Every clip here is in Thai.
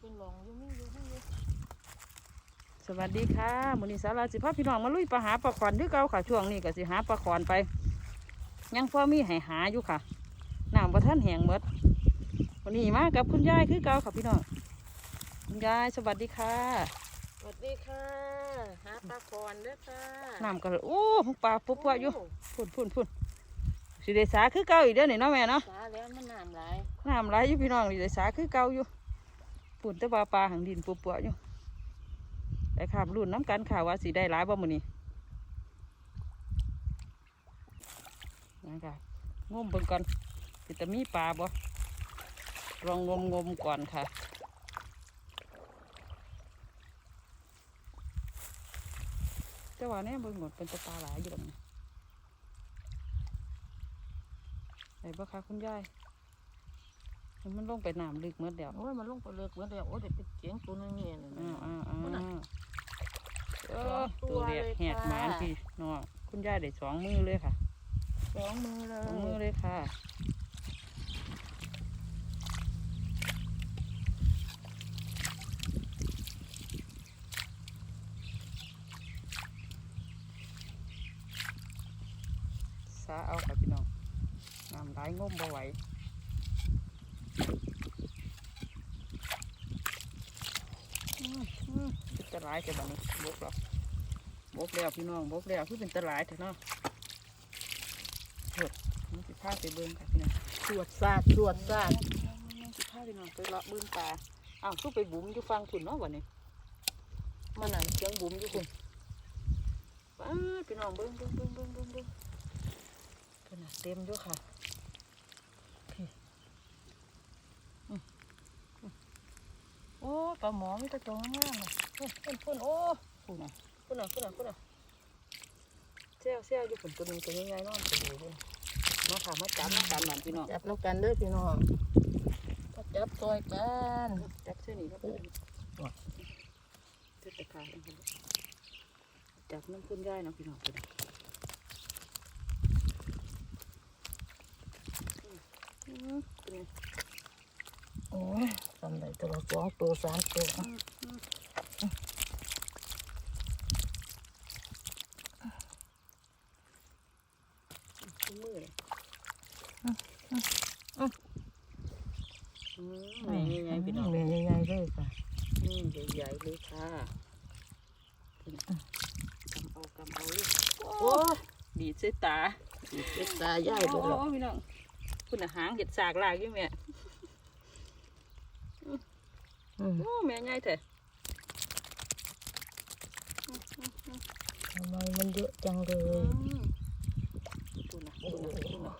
เป็นหลงอยู่มีอยู่มีอยู่สวัสดีค่ะมื้อนี้สาราสิพาพี่น้องมาลุยปลาหาปลาขอนคือเก่าค่ะช่วงนี้ก็สิหาปลาขอนไป ยังพอมีให้หาอยู่ค่ะน้ำบ่ทันแห้งหมดวันนี้มากับคุณยายคือเก่าค่ะพี่น้องคุณยายสวัสดีค่ะ สวัสดีค่ะหาปลาคอนเด้อค่ะน้ำก็โอ้ปลาปุ๊บๆอยู่พุ่นพุ่นพุ่นสิได้สาคือเก่าอีกเด้อนี่เนาะแม่เนาะสาแล้วมันน้ำหลายน้ำไหลายอยู่พี่น้องนี่ได้สาคือเก่าอยู่ พุ่นแต่ว่าปลาหังดินปุ๊บๆอยู่แต่ค่ะรุ่นน้ำกันค่ะว่าสิได้หลายบ่มื้อนี้นะคะงมเบิ่งก่อนสิจะมีปลาบ่ลองงมงมก่อนค่ะแต่ว่าเนี่ยเบิ่งหมดเป็นตะปลาหลายอยู่ตรงนี้ไหนบ่คะคุณยาย มันลงไปน้ำลึกเมื่อเดียวโอ้ยมันลงไปเลิกเหมือนเดียวโอ้ยเดี๋ยวไปเจียงตัวนึงเนี่ยนะอ่าอ่าอ่าพุ่นน่ะเออตัวเรียกแหกหมานพี่เนาะคุณยายได้สองมือเลยค่ะสองมือเลสองมือยเลยค่ะสาเอาค่ะพี่น้องน้ำไหลงมบ่ไหวอืมอืมเป็นตะห ลายแต่บัดนี้บกแล้วบกแล้วพี่น้องบกแล้วคือเป็นตะหลายเถอะเนาะเถิดมันสิพาไปเบิ่งค่ะพี่น้องสวดสาดสวดสาดสิพาพี่น้องไปเลาะเบิ่งปลาอ้าวคือไปบุ๋มอยู่ฟังคุณเนาะวันนี้มันนั่นเสียงบุ๋มอยู่คุณป้าพี่น้องเบิ่งเบิ่งเบิ่งเบิ่งเบิ่งเบิ่งขนาดเต็มอยู่ค่ะโอ้ปลาหมอมีตะจงงามเลย พุ่นพุ่นโอ้พุ่นน่ะพุ่นน่ะพุ่นน่ะพุ่นน่ะเซี่ยวเซี่ยวอยู่ฝนตัวนึงตัวใหญ่ๆนอนตัวดูด้วยมาค่ะมาจับมากันหน่อยพี่น้องจับแล้วกันเด้อพี่น้องจับซอยกันจับเส้นนี้ครับเส้นตะขาบจับน้ำคุณยายเนาะพี่น้องพี่น้องโอ้ยทำได้ตัวสองตัวสามตัว ขึ้นมือเลยอืมแม่ใหญ่ๆพี่น้อง แม่ใหญ่ๆเลยค่ะ นี่ใหญ่ๆเลยค่ะพี่น้องกำเอากำเอาเลยโอ้ยดีดใส่ตาเจ็ดตาใหญ่เลยโอ้พี่น้องคุณอาหางเห็ดสากลากอยู่แม่อืมโอ้แม่ใหญ่แท้ทำไมมันเยอะจังเลอืยมดูนะดูนะดูนะ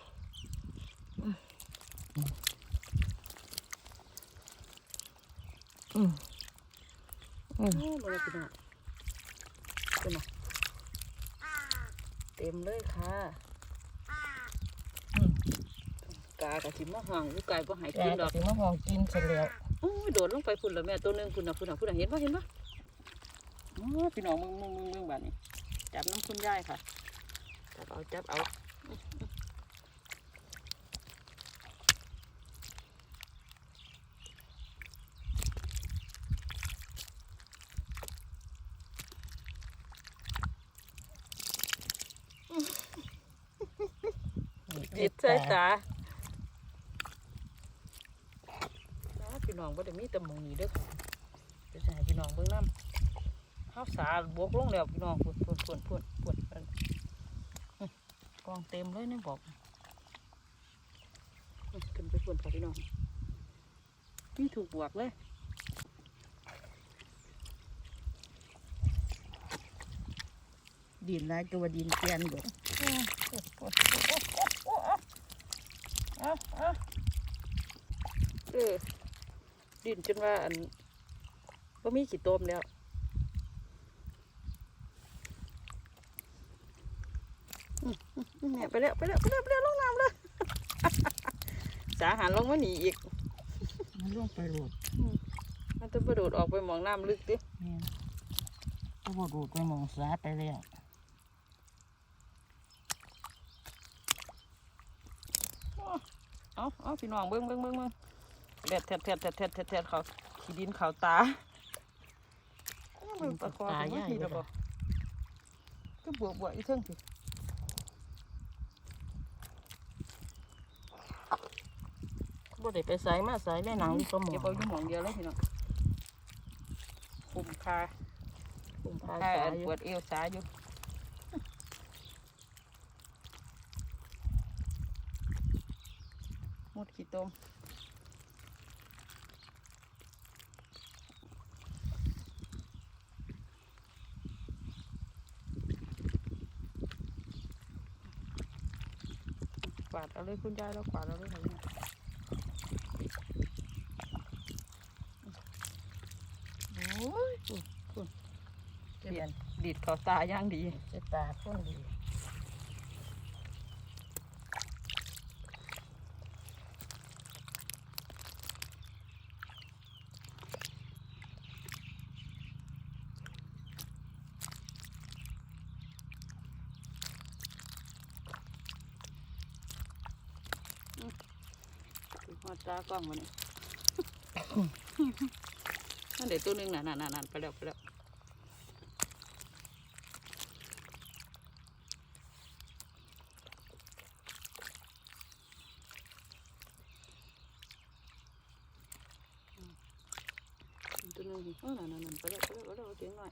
อืมอืม โอ้มาเลยพี่น้อง ดูนะเต็มเลยค่ะอืมกากระสิมาห่างลูกไก่ก็หายแกกินดก็อกสิมาห้องกินเสร็จแล้วโอ้ยโดดลงไปพุ่นแล้วแม่ตัวหนึงพุ่นนะพุ่นนะพุ่นนะเห็นปะเห็นปะโอ้ยพี่น้องมึงมึงมึงมึงแบบนี้จับน้ำคุณยายค่ะจับเอาจับเอา ดิดใส่ตาอ้าวพี่น้องบ่ได้มีแต่หมองนี้เด้อค่ะเดี๋ยวจะให้พี่น้องเบิ่งน้ำข้าวสาบวกลงแล้วพี่น้องพุ่นพุ่นพุ่นพุ่นพุ่นพุ่นอื้อกองเต็มเลยนี่บอกอื้อขึ้นไปพุ่นค่ะพี่น้องนี่ถูกบวกเลยดินหลายตัวดินเกลียนอยู่ เอาเอาเออดินจนว่าอันว่ามีขี้ต้มแล้วอืมอืมอืมแม่ไปแล้วไปแล้วไปแล้วไปแล้วลงน้ำเลยสาหันลงมาหนีอีกมันลงไปโหลดมันจะกระโดดออกไปหมองน้ำลึกดิแม่นก็บดูดไปหมองสาไปแล้ว เอาเอาพี่น้องเบิ้งเบิ้งเบิ้งเบิ้งแดดแทดแทดแทดแทดแทดแทดเขาขี้ดินขาวตาอ้าวมันปลาคอถึงว่าทีแล้วบ่ก็บวกบวกอีกเท่งสิบ่ได้ไปใส่มาใส่แม่หนังนี่ก็หมอเก็บเอาอยู่หมองเดียวเลยพี่น้องคุมคาคุมพาคาสาอันอยู่ปวดเอวสาอยู่หมด ขี้ต้มกวาดเอาเลยคุณยายแล้วกวาดเอาเลยค่ะโอ้ยคุณคุณเปลี่ยนดีดเขาตาย่างดีจะตาคนดี หอดตากล้องมาเนี่ยนั่นเดี๋ยวตัวหนึงน่ะนั่นนั่นนั่นไปแล้วไปแล้วอืมตัวหนึงเออนั่นนั่นนั่นไปแล้วไปแล้วไปแล้วเสียงหน่อย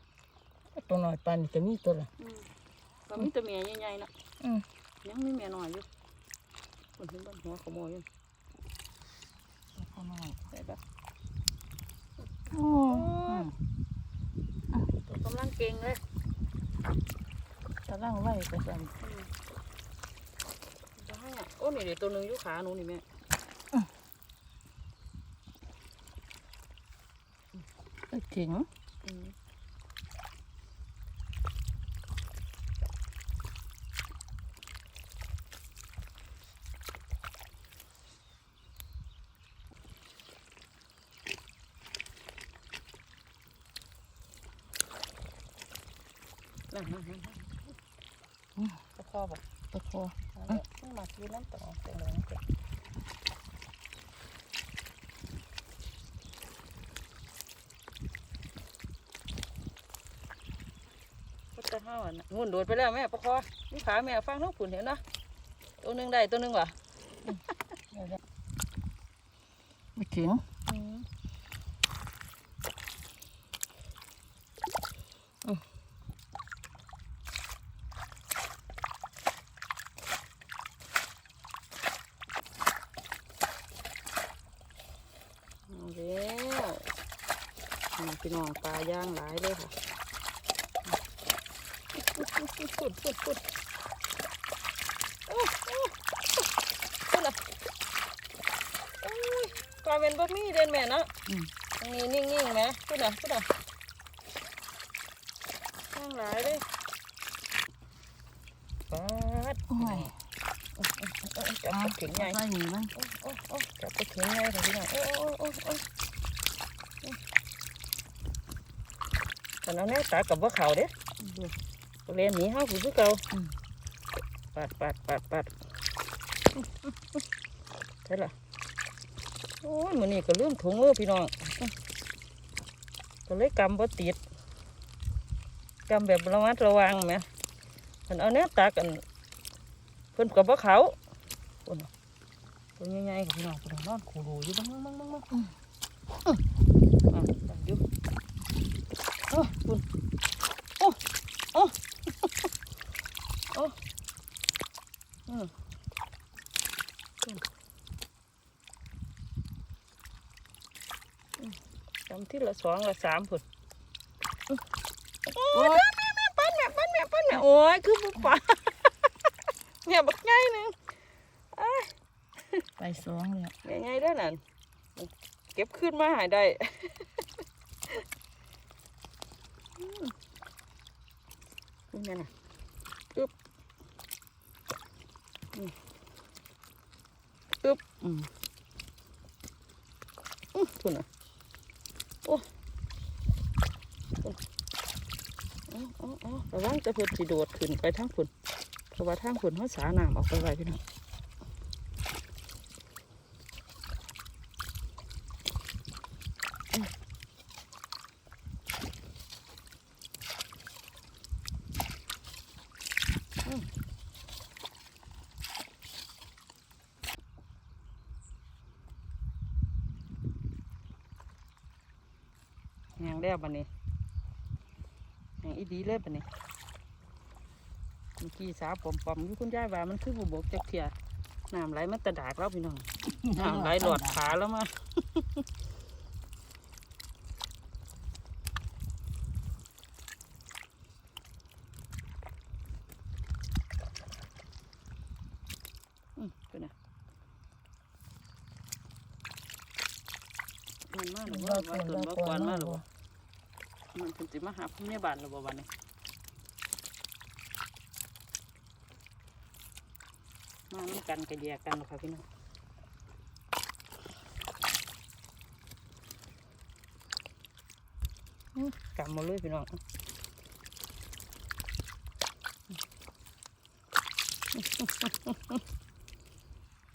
ตัวน้อยปานนี่ก็มีตัวละอืมก็มีแต่เมียใหญ่ๆนะอืมยังมีเมียน้อยอยู่คนเห็นบ้านหัวขโมยอยู่ ตัวน้อยได้ปะโอ้ยตัวกำลังเก่งเลยกำลังไว้กระสันจะให้อะโอ้นี่เดี๋ยวตัวหนึ่งอยู่ขาหนูนี่แม่ไปถึง อืม นั่นนั่นนั่นนั่นจะคอบอกตะคอไม่มากินน้ำต่อเป็นเลยนะเจ๊ก็จะห้าวันน่ะงุ่นโดดไปแล้วแม่ประคอนี่ขาแม่ฟังน้องขุนเห็นนะตัวหนึ่งได้ตัวหนึ่งวะไปถึงเอาแล้วนี่ พี่น้องปลาย่างหลายเลยค่ะพุดพุดพุดโอ้โอ้พุดละโอ้ยปลาเป็นบะหมี่เด่นแม่เนาะมนี่นิ่งๆไหมพุดละพุดละย่างหลายเลยปาดโอ้ยจับกระถิ่นใหญ่จับกระถิ่นใหญ่ค่ะพี่น้องโอ้โอ้โอ้โอ้ แต่เราแน่ตากับว่าเขาเด้เรียนหนีเฮาผู้คือเก่าปัดปัดปัดปัดใช่ละโอ้ยมือนี้ก็ลืมถุงเออพี่น้องก็เลยกำบ่ติดกำแบบระมัดระวังแหมเพิ่นเอาแน่ตากันเพิ่นกับว่าเขาคนน่ะตัวใหญ่ๆกับพี่น้องเพิ่นนอนขู่ดูอยู่บ้างบ้างบ้างบ้างอะตัดยุ่ อ้คุณโอ้โอ้โอ้อืมอืมอืมจำที่ละสองละสามพุ่นโอ้ยแม่แม่ปั้นแม่ปั้นแม่ปั้นแม่โอ้ยคือบุปผาเนี่ยบักใหญ่หนึงไปสองแล้วแม่ใหญ่เด้นั่นเก็บขึ้นมาหายได้ อืม นี่นั่นน่ะอึ๊บอึ๊บอืมอืมทุนอะโอ้คุณอ๋ออ๋ออ๋อระวังจะเพิ่นสิโดดขึ้นไปทางฝุ่นเพราะว่าทางฝุ่นเขาสาน้ำออกไปไว้พี่น้อง ยางแล้วบันนี้ยางอีดีเลยบันนี้เมื่อกี้สาวปอมปอมๆอยู่คุณยายว่ามันคือบุบกจักเทียน้ำไหลมันตะดากแล้วพี่น้องน้ำไหลหลอดขาแล้วมาอืมเป็นไง มันมาหรือว่าว่าตุนว่ากวนมาหรือว่ามันเป็นสิมาหาผู้เมียบ้านหรือว่าวันนี้มาน้ำกันกระแยกกันหรอกค่ะพี่น้องกำมาเลยพี่น้อง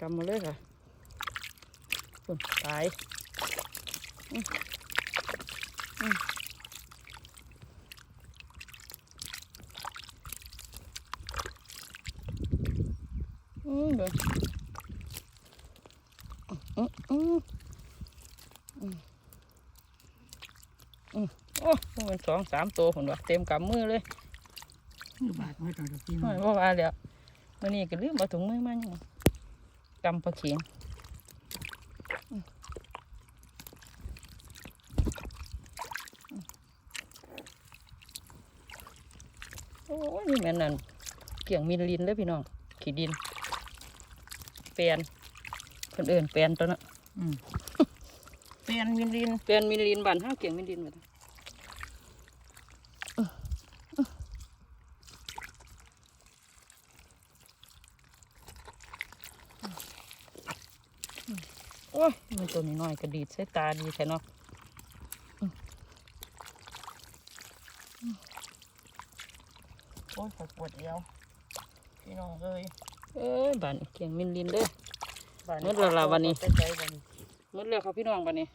กำมาเลยค่ะตาย อื้ออื้ออืมเดี๋ยวอืมอืมอืมโอ้มันสองสามตัวผมว่าเต็มกำมือเลยบาดไมือตอนพี่น้ไม่องว่าว่าแล้ววันนี้ก็ลืมเอาถุงมือมาอยังกำปลาเขียงอืมโอ้ยนี่ แม่นนั่นเกี่ยงมิลลินเด้อพี่น้อง ขี้ดินเปลียนคนอื่นเปลียนตัวนั้นอืมเปลี่ยนวินลินเปลียนมิลลินบ้านห้าเกี่ยงมิลลินหมดโอ้ยมันตัวน้อยๆก็ดีดใส่ตาดีแท้เนาะ อ้ยปวดเอวพี่น้องเอ้ยเอ้ยบ้านเกียงมินลินเด้อบ้ามื้อละละวันนี้ไปใจวันนี้หมดแล้วครับพี่น้องบ้านนี้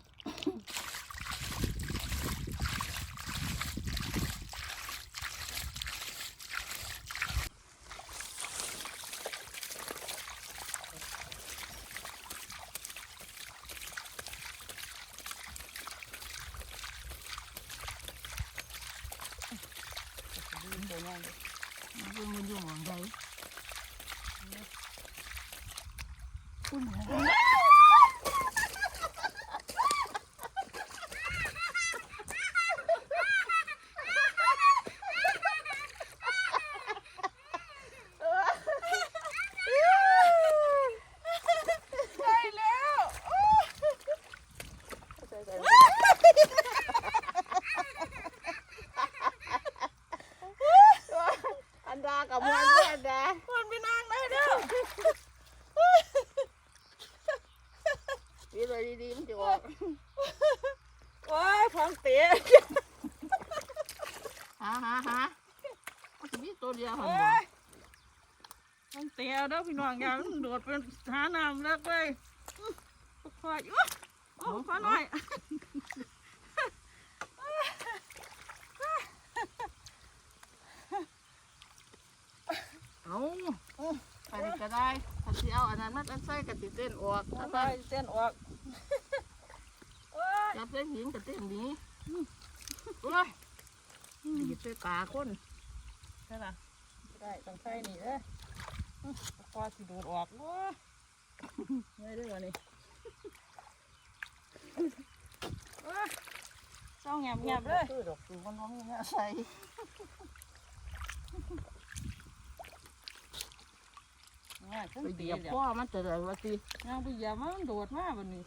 เดี๋ยวนั่นเพิ่งมันอยู่หมองใดคุณหมอ อันดากับมวนเพื่อนดา คนพี่น้องได้เด้อ วิเลยดีๆมันจะออก โอ้ยพร้อมเตะ หาหาหามันมีตัวเดียวหันโอ้บ่ยพร้อมเตะเด้อพี่น้องอย่ามันโดดเป็นหาน้ำแล้วเลยคอยอยู่โอ้ขอหน่อยเอาไปนี่ก็ได้ถ้าสิเอาอันนั้นมาตั้งใส่กะติเต้นออกเอาถ้าไปไปเส้นออกโอ้ยจับได้หินกะเต้นหนี้โอ้ย ดีดใส่ตาคนนั่นน่ะได้ต้องใส่นี่เด้อคอสิดูดออกโอ้ยไม่ได้อวันนี้โอ้ยต้องแงบแงบๆเลยคือดอกคือมันน้องเนี่ยใส่ง่ายขึ้นไปตีเหยียบเดี๋ยวพ่อมันจะได้ว่าสิย่างไปเหยียบมันโดดมาบันนี้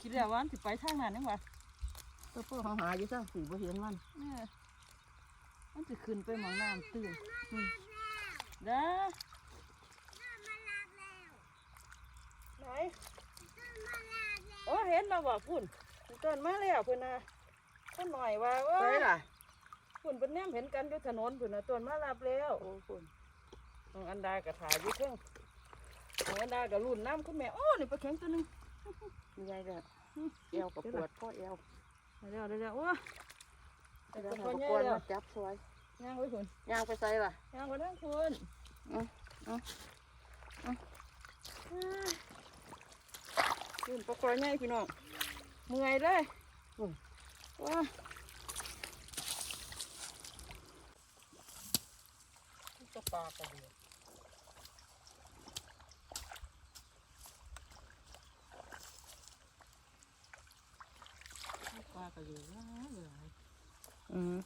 คิดแล้วว่ามันสิไปทางนั้นนี่หว่า ก็พ่อหาหาอยู่ซะสิบ่เห็นมันเนี่ยมันจะขึ้นไปหมองน้ำตื่นอืมเด้อไหนโอ้เห็นเราบอกพุ่นต้นมาแล้วพุ่นนะต้นหน่อยว่าว่าไปล่ะพุ่นเป็นแนมเห็นกันอยู่ถนนพุ่นนะต้นมารับแล้วโอ้คุณน้องอันดากระถายอยู่เพิ่งน้องอันดากับรุ่นน้ำคุณแม่โอ้นี่ปลาแข็งตัวหนึงมีไงเนี่ยเอวกับปวดพ่อเอว เดี๋ยวเดี๋ยวเดี๋ยวโอ้ยแล้แต่วตัวก็ใหญ่ปวดแล้วมาจับซอยย่างไว้คุณย่างไปใส่ล่ะย่างไว้ทั้งคุณอืมอืมอืมขึ้นปลาคอยใหญ่พี่น้องเมื่อยเลยว้าจะปลากระเดียว ปลากระเดียวหลายหลายอืม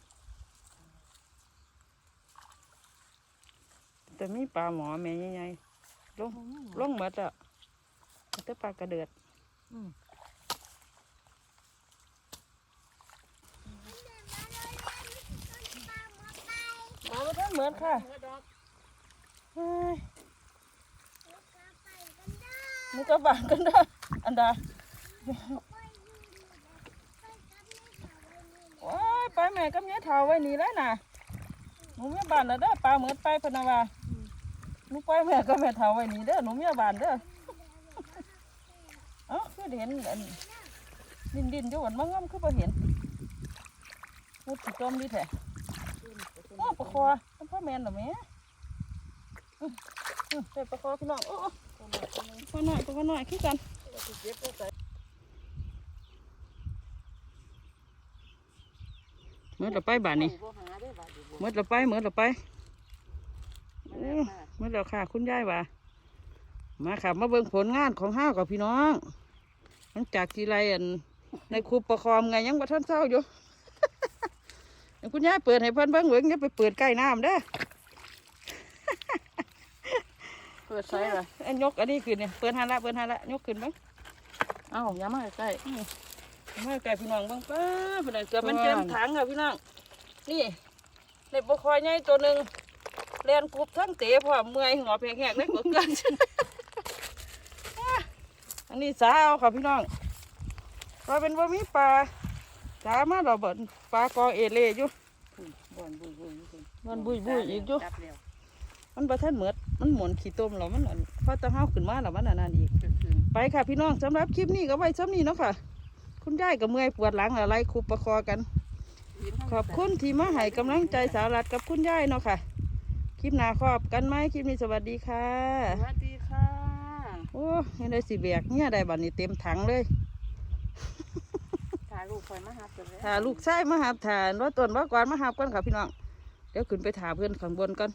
แต่มีปลาหมอแม่ใหญ่ๆลงลงหมดอะแต่ปลากระเดือดอืมหมอมาทั้งเหมือนค่ะเมื่อดอกเฮ้ยมึงก็บานกันเด้ออันดา ว้ายไปแม่กับเนี้ยเท้าไว้นี่แล้วน่ะหนูเมียบานแล้วเด้อปลาเหมือนไปพะนาวาหนูไปแม่กับแม่เท้าไว้นี่เด้อหนูเมียบานเด้อเอ้าคือเห็นอันดินดินๆอยู่หวนมั่งงำคือบ่เห็นมุดสิจมดีแท้โอ้ปลาคอมันพ่อแม่นเหรอแม่ใส่ปลาคอพี่น้องโอ้โอ้ปลาหน่อยปลาหน่อยขี้กัน เก็บไปใส่ เมื่อเราไปบ้านนี่บ่หาได้บาดเดียวเมื่อเราไปเมื่อเราไปมาแล้วมาเมื่อเราค่ะ คุณยายว่ามาค่ะมาเบิ่งผลงานของห้าวกับพี่น้องหลังจากที่ไรอันในครูประคอมไงยังบ่ท่านเศร้าอยู่คุณยายเปิดให้เพิ่นเบิ่งเบิ่งอย่าไปเปิดใกล้น้ำเด้อเปิดใส่ละอันยกอันนี้ขึ้นเนี่ยเปิดหันละเปิดหันละยกขึ้นเบ้างเอ้าอย่ามาใกล้ มาไก่พี่น้องเบ้างป้าพี่น้องเกือบมันเต็มถังค่ะพี่น้อง นี่ในปลาคอยใหญ่ตัวหนึ่งเลียนกรุบทั้งเตะพร้อมเมื่อยหัวแพงๆได้กว่ากันอันนี้สาวค่ะพี่น้องเราเป็นว่ามีปลาสามาเราเบิดปลากอเอเล่อยู่บ่อนบุยบุยอยู่มันบุยบุยอีกอยู่จับแล้วมันประทันเหมือดมันหมุนขี้ต้มแล้วมันอันพอตะเฮาขึ้นมาแล้วมันอันนั้นอีกจะคืนไปค่ะพี่น้องสำหรับคลิปนี้ก็ไว้ซ้ำนี้เนาะค่ะ คุณยายกับเมื่อยปวดหลังอะไรคุบประคอกัน ขอบคุณที่มาให้กำลังใจสาวรัดกับคุณยายเนาะค่ะ คลิปหน้าขอบกันไหมคลิปนี้สวัสดีค่ะ สวัสดีค่ะ โอ้ยังได้สิแบกเนี่ยได้บัดนี้เต็มถังเลยถ่ายรูปคอยมาหาเสร็จแล้วถ้าลูกชายมาหาทานว่าตนว่าก่อนมาหาก่อนค่ะพี่น้อง เดี๋ยวขึ้นไปถาเพื่อนข้างบนก่อน